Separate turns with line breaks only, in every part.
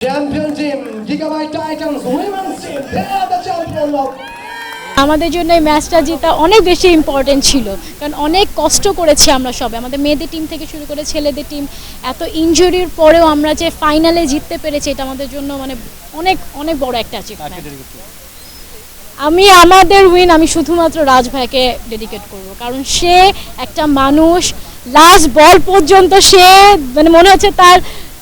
Champion team, Gigabyte Titans, women's team, they are the champion of
আমাদের জন্য এই ম্যাচটা জেতা অনেক বেশি ইম্পর্টেন্ট ছিল কারণ অনেক কষ্ট করেছি আমরা সবাই। আমাদের মেয়েদের টিম থেকে শুরু করে ছেলেদের টিম এত ইনজুরির পরেও আমরা যে ফাইনালে জিততে পেরেছি এটা আমাদের জন্য মানে অনেক অনেক বড় একটা অ্যাচিভমেন্ট আমি আমাদের উইন আমি শুধুমাত্র রাজ ভাইকে ডেডিকেট করব কারণ সে একটা মানুষ লাস্ট বল পর্যন্ত সে মানে মনে হচ্ছে তার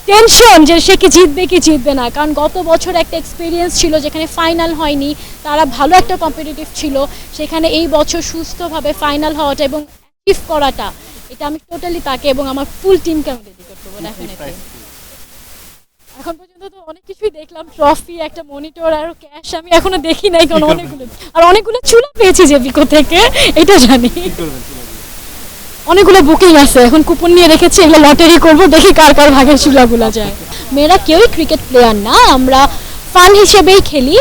টেনশন যে সে কি জিতবে কি জিতবে না। কারণ গত বছর একটা এক্সপিরিয়েন্স ছিল যেখানে ফাইনাল হয়নি তারা ভালো একটা কম্পিটিটিভ ছিল সেখানে এই বছর সুস্থভাবে ফাইনাল হওয়াটা এবং অ্যাচিভ করাটা এটা আমি টোটালি তাকে এবং আমার ফুল টিমকে আমি ডেডিকেট করব ডেফিনেটলি এখন পর্যন্ত তো অনেক কিছুই দেখলাম ট্রফি একটা মনিটর আর ক্যাশ আমি এখনও দেখি নাই কারণ অনেকগুলো আর অনেকগুলো চুলা পেয়েছি যে বিকো থেকে এটা জানি। অনেকগুলো বুকিং আছে। এখন কুপন নিয়ে রেখেছি, এগুলো লটারি করব, দেখি কার কার ভাগের চুলাগুলো যায়। মেয়েরা কেউই ক্রিকেট প্লেয়ার না, আমরা ফান হিসেবেই খেলি।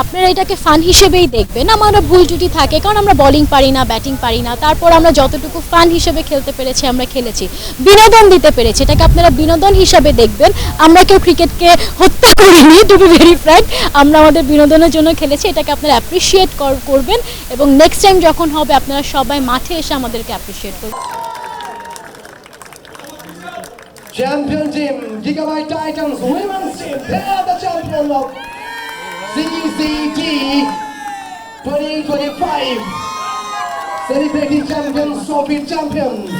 আপনারা এটাকে ফান হিসেবেই দেখবেন। আমাদের ভুল ত্রুটি থাকে কারণ আমরা বলিং পারি না ব্যাটিং পারি না। তারপর আমরা যতটুকু ফান হিসেবে খেলতে পেরেছি আমরা খেলেছি। বিনোদন দিতে পেরেছি এটাকে আপনারা বিনোদন হিসাবে দেখবেন। আমরা কেউ ক্রিকেটকে হত্যা করিনি টু বি ভেরি ফ্র্যাঙ্ক আমরা আমাদের বিনোদনের জন্য খেলেছি এটাকে আপনারা অ্যাপ্রিসিয়েট করবেন এবং নেক্সট টাইম যখন হবে আপনারা সবাই মাঠে এসে আমাদেরকে অ্যাপ্রিসিয়েট করবেন।
Champion team, Gigabyte Titans, women's team, they are the champion of CCT 2025. Celebrating champions, trophy champions,